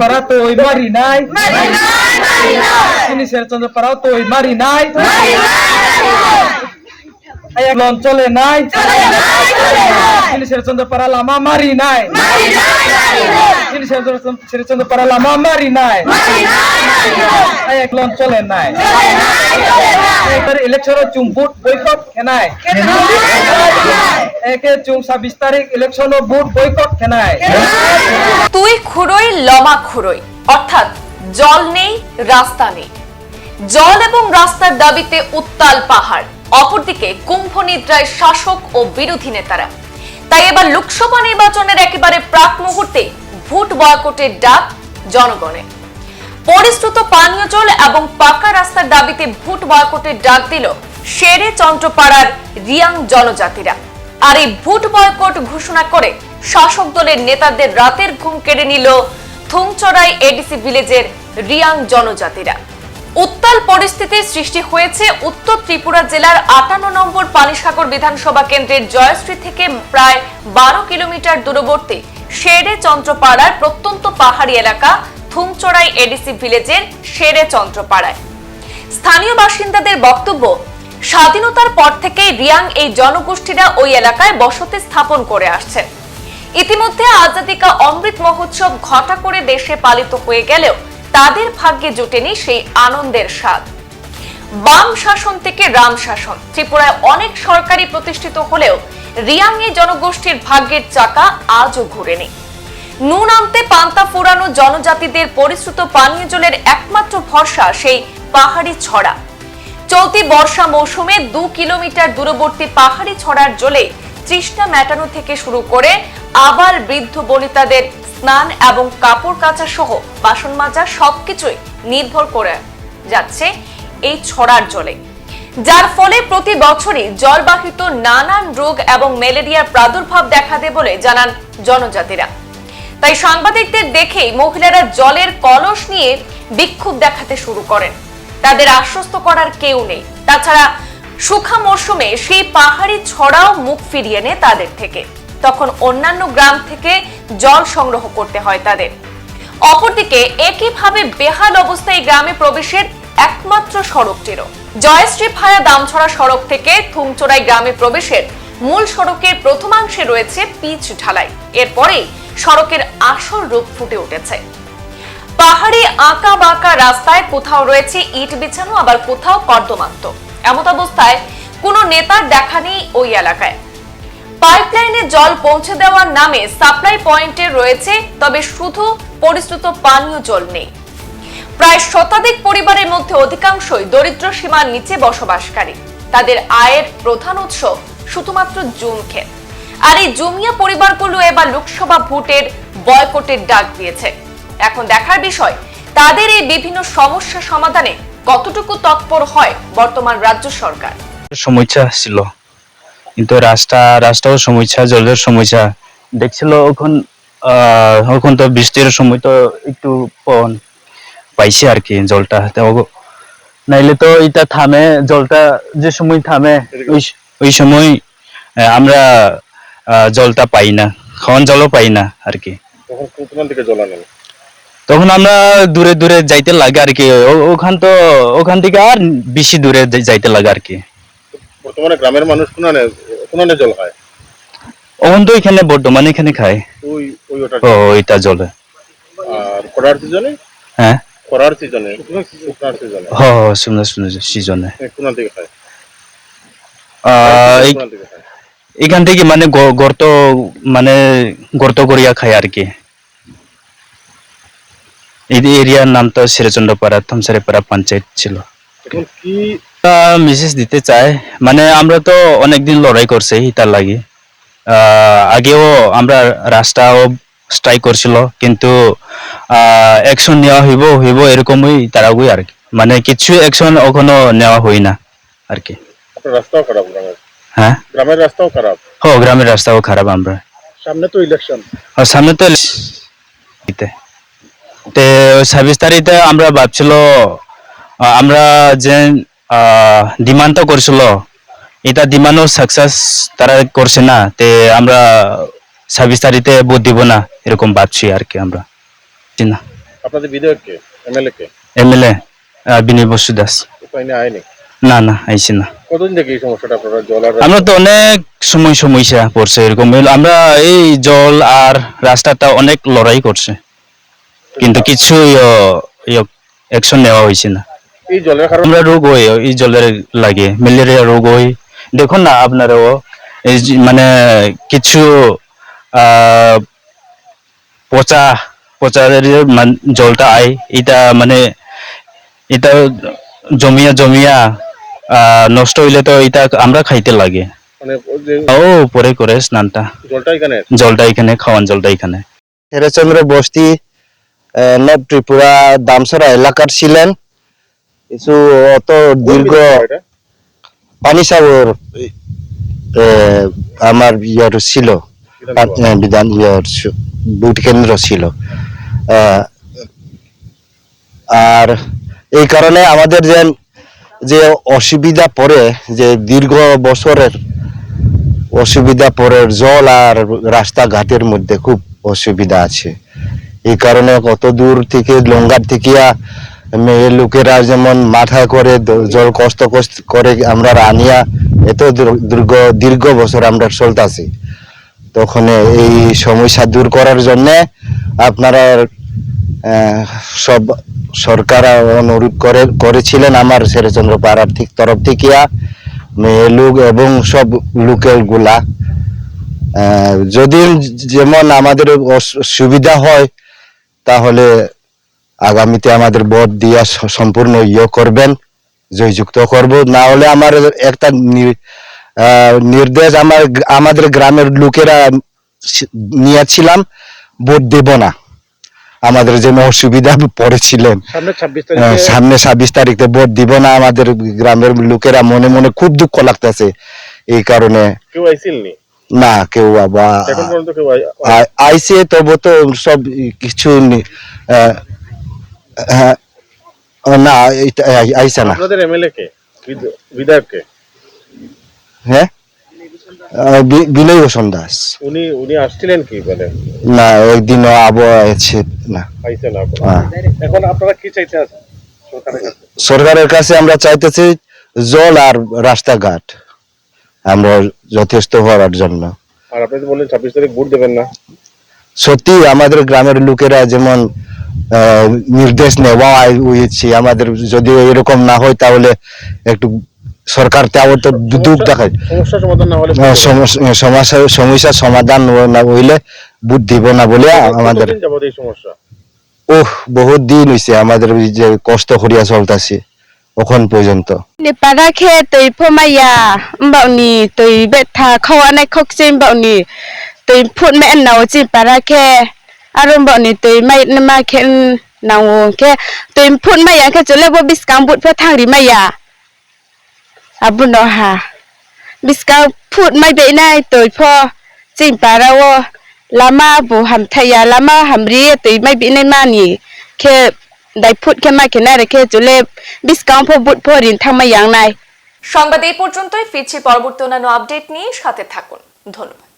পাড়া তো ওই মারি নাই জিনিসের চন্দ্র পাড়াও তো ওই মারি নাই। এক অঞ্চলে নাই। জিনিসের চন্দ্র পাড়া লামা মারি নাই। জিনিসের চন্দ্র পাড়া লামা মারি নাই। তুই লমা অর্থাৎ জল নেই, রাস্তা নেই। জল এবং রাস্তার দাবিতে উত্তাল পাহাড়। অপরদিকে কুম্ভ নিদ্রায় শাসক ও বিরোধী নেতারা। তাই এবার লোকসভা নির্বাচনের একেবারে প্রাক মুহূর্তে ভোট বয়কটের ডাক জনগণের পরিশ্রুত পানীয় জল এবং পাকা রাস্তার দাবিতে ভোট বয়কটের ডাক দিল শেরে চন্দ্রপাড়ার রিয়াং জনজাতিরা। আর এই ভোট বয়কট ঘোষণা করে শাসক দলের নেতাদের রাতের ঘুম কেড়ে নিল থুংচড়াই এডিসি ভিলেজের রিয়াং জনজাতিরা। উত্তাল পরিস্থিতির সৃষ্টি হয়েছে উত্তর ত্রিপুরা জেলার আটান্ন নম্বর পানিসাগর বিধানসভা কেন্দ্রের জয়শ্রী থেকে প্রায় বারো কিলোমিটার দূরবর্তী শেরে চন্দ্রপাড়ার প্রত্যন্ত পাহাড়ি এলাকা থুমচড়াই এডিসি ভিলেজের শেরে চন্দ্রপাড়ায়। স্থানীয় বাসিন্দাদের বক্তব্য, স্বাধীনতার পর থেকে রিয়াং এই জনগোষ্ঠীরা ওই এলাকায় বসতি স্থাপন করে আসছে। ইতিমধ্যে আজাদিকা অমৃত মহোৎসব ঘটা করে দেশে পালিত হয়ে গেলেও তাদের ভাগ্যে জুটেনি সেই আনন্দের স্বাদ। বাম শাসন থেকে রাম শাসন, ত্রিপুরায় অনেক সরকারি প্রতিষ্ঠিত হলেও রিয়াং এই জনগোষ্ঠীর ভাগ্যের চাকা আজও ঘুরেনি। নুন আনতে পান্তা ফুরানো জনজাতিদের পরিশ্রুত পানীয় জলের একমাত্র ভরসা সেই পাহাড়ি ছড়া। চলতি বর্ষা মৌসুমে দু কিলোমিটার দূরবর্তী পাহাড়ি ছড়ার জলে তৃষ্ণা মেটানো থেকে শুরু করে আবার বৃদ্ধ বনিতাদের স্নান এবং কাপড় কাচা সহ বাসন মাজা সবকিছুই নির্ভর করে যাচ্ছে এই ছড়ার জলে। যার ফলে প্রতি বছরই জলবাহিত নানান রোগ এবং ম্যালেরিয়ার প্রাদুর্ভাব দেখা দেয় বলে জানান জনজাতিরা। তাই সাংবাদিকদের দেখেই মহিলারা জলের কলস নিয়ে বিক্ষোভ দেখাতে শুরু করেন। তাদের আশ্বস্ত করার কেউ নেই। তাছাড়া সুখা মরশুমে সেই পাহাড়ি ছড়াও মুখ ফিরিয়ে নেয় তাদের থেকে। তখন অন্যান্য গ্রাম থেকে জল সংগ্রহ করতে হয় তাদের। অপরদিকে একইভাবে বেহাল অবস্থায় গ্রামে প্রবেশের একমাত্র সড়কটিরও জয়শ্রী ভায়া দামছড়া সড়ক থেকে থুমচোড়াই গ্রামে প্রবেশের মূল সড়কের প্রথমাংশে রয়েছে পিচ ঢালাই। এরপরেই সড়কের আসল রূপ ফুটে উঠেছে। পাহাড়ি আঁকা বাঁকা রাস্তায় কোথাও রয়েছে ইট বিছানো, আবার কোথাও কর্দমাক্ত। এমত অবস্থায় কোনো নেতার দেখা নেই ওই এলাকায়। পাইপলাইনে জল পৌঁছে দেওয়ার নামে সাপ্লাই পয়েন্টে রয়েছে, তবে শুধু পরিশ্রুত পানীয় জল নেই। প্রায় শতাধিক পরিবারের মধ্যে অধিকাংশই দরিদ্র সীমার নিচে বসবাসকারী। তাদের আয়ের প্রধান উৎস শুধুমাত্র জুম ক্ষেত। আর এই জমিয়া পরিবারগুলো এবার লোকসভা ভোটের বয়কটের ডাক দিয়েছে। এখন দেখার বিষয় তাদের এই বিভিন্ন সমস্যা সমাধানে কতটুকু তৎপর হয় বর্তমান রাজ্য সরকার? সমস্যা ছিল কিন্তু রাস্তা রাস্তাও সমস্যা জলের সমস্যা দেখছিল ওখান আহ, ওখান তো বৃষ্টির সময় তো একটু পন পাইছে আর কি জলটা। তো নাইলে তো এটা থামে জলটা যে সময় থামে ওই ওই সময় আমরা জলটা পাই না খাওয়ান জলও পাই না আর কি। তখন আমরা দূরে দূরে যাইতে লাগে আর কি ওখান তো ওখান থেকে আর বেশি দূরে যাইতে লাগে আর কি। বর্তমানে গ্রামের মানুষ কোনানে কোনানে জল খায়? ওখান তো এখানে বর্তমানে এখানে খায়। ওই ওই ওটা ও ওইটা জলে। আর খরার সিজনে? হ্যাঁ? খরার সিজনে শুকনার সিজনে। হ সুন্দর সুন্দর সিজনে। কোনা আহ, খায়? এখান থেকে মানে গর্ত মানে গর্ত করিয়া খায় আর কি। এই এরিয়ার নাম তো সিরাচন্দ্রপাড়া থমসারেপাড়া পঞ্চায়েত ছিল। কি মেসেজ দিতে চাই মানে আমরা তো অনেকদিন লড়াই করছি তার লাগি। আহ, আগেও আমরা রাস্তাও স্ট্রাইক করছিল কিন্তু অ্যাকশন নেওয়া হইব হইব এরকমই তারাগুই আর কি। মানে কিছু অ্যাকশন এখনও নেওয়া হয় না আর কি। রাস্তাও খারাপ হ্যাঁ? গ্রামের রাস্তাও খারাপ। ও গ্রামের রাস্তাও খারাপ আমরা। সামনে তো ইলেকশন আর সামনে তো। তে। ছাব্বিশ তারিখে আমরা ভাবছিল আমরা যে ডিমান্ডটা করছিল। এটা ডিমান্ডও সাকসেস তারা করছে না। তে আমরা ছাব্বিশ তারিখে ভোট দিব না এরকম ভাবছি আর কি আমরা। না। আপনাদের বিধায়ক কে? এমএলএ কে? এমএলএ বিনয় বসু দাস। আয়নি না না আইসি না। কতদিন থেকে এই সমস্যাটা আপনারা জল আর আমরা তো অনেক সময় সমস্যা পড়ছে এরকম। আমরা এই জল আর রাস্তাটা অনেক লড়াই করছে। কিন্তু কিছু অ্যাকশন নেওয়া হয়েছে না। এই জলের কারণে আমরা রোগ হয় এই জলের লাগে ম্যালেরিয়া রোগ হয় দেখুন না আপনারাও এই মানে কিছু পচা পচা যে জলটা আয় এটা মানে এটা জমিয়া জমিয়া নষ্ট হইলে তো এটা আমরা খাইতে লাগে। মানে ও পরে করে স্নানটা। জলটা এখানে? খাওয়ান জলটা এখানে। হেরাচন্দ্র বস্তি আহ, নর্থ ত্রিপুরা দামসরা এলাকার ছিলেন। কিছু অত দীর্ঘ এটা? পানিসাগর আহ, আমার ইয়ার ছিল। আহ, বিধান ইয়ার ভোট কেন্দ্র ছিল। আহ, আর এই কারণে আমাদের যে যে অসুবিধা পড়ে, যে দীর্ঘ বছরের অসুবিধা পড়ে, জল আর রাস্তাঘাটের মধ্যে খুব অসুবিধা আছে। এই কারণে কত দূর থেকে, লঙ্গার থেকে মেয়ে লোকেরা যেমন মাথায় করে জল কষ্ট কষ্ট করে আমরা রানিয়া, এত দীর্ঘ- দীর্ঘ দীর্ঘ বছর আমরা চলতেছি। তখন এই সমস্যা দূর করার জন্যে আপনারা সব সরকার অনুরোধ করে, করেছিলেন আমার শেরচন্দ্র পাড়ার ঠিক তরফ থেকে। মেয়ে লোক এবং সব লোকেরগুলা। যদি যেমন আমাদের সুবিধা হয়, তাহলে আগামীতে আমাদের ভোট দিয়া সম্পূর্ণ ইয়ে করবেন, জয়যুক্ত করব। না হলে আমার একটা নির্দেশ আমার আমাদের গ্রামের লোকেরা নিয়েছিলাম, ভোট দেব না। আমাদের যেন অসুবিধা পড়েছিলেন। সামনে ছাব্বিশ তারিখে সামনে ছাব্বিশ তারিখে ভোট দিব না আমাদের গ্রামের লোকেরা মনে মনে খুব দুঃখ লাগতেছে এই কারণে। নি কেউ আ- আইসে তবু তো সব কিছু হ্যাঁ, না আইসে না। বিধায়ক কে? হ্যাঁ? বিনয় ভূষণ দাস। উনি উনি আসছিলেন কি বলে? না একদিনও আবহাওয়া আছে না। এখন। হ্যাঁ। আপনারা কি চাইতে আছেন সরকারের কাছে? আমরা চাইতেছি জল আর রাস্তাঘাট আমরা যথেষ্ট হওয়ার জন্য। আর আপনি তো বললেন ছাব্বিশ তারিখ ভোট দেবেন না। সত্যি আমাদের গ্রামের লোকেরা যেমন নির্দেশ নেওয়া হয়েছে আমাদের যদি এরকম না হয় তাহলে একটু সরকার তাও তো দুঃখ দেখায় সমস্যা সমাধান না হলে আহ, সমস্যা সমস্যা সমস্যার সমাধান না হইলে বুধ দিব না বলে আমাদের ওহ বহুত দিন হয়েছে আমাদের যে কষ্ট করিয়া চলতেছে ওখান পর্যন্ত para khe tui phoma ya mbau ni tui be tha khawa nai khok sim mbau ni tui phut me nau chi para khe arum mbau ni tui mai na ma khe nau khe tui abu no ha biskang phut mai be nai tui pho chin para wo lama bu ham thaya lama ham ri tui mai bi nai ma ni ke dai phut ke ma ke na ke khe chole biskang pho but pho rin thang mai yang nai সংবাদ এই পর্যন্তই ফিরছি পরবর্তী অন্যান্য update নিয়ে সাথে থাকুন ধন্যবাদ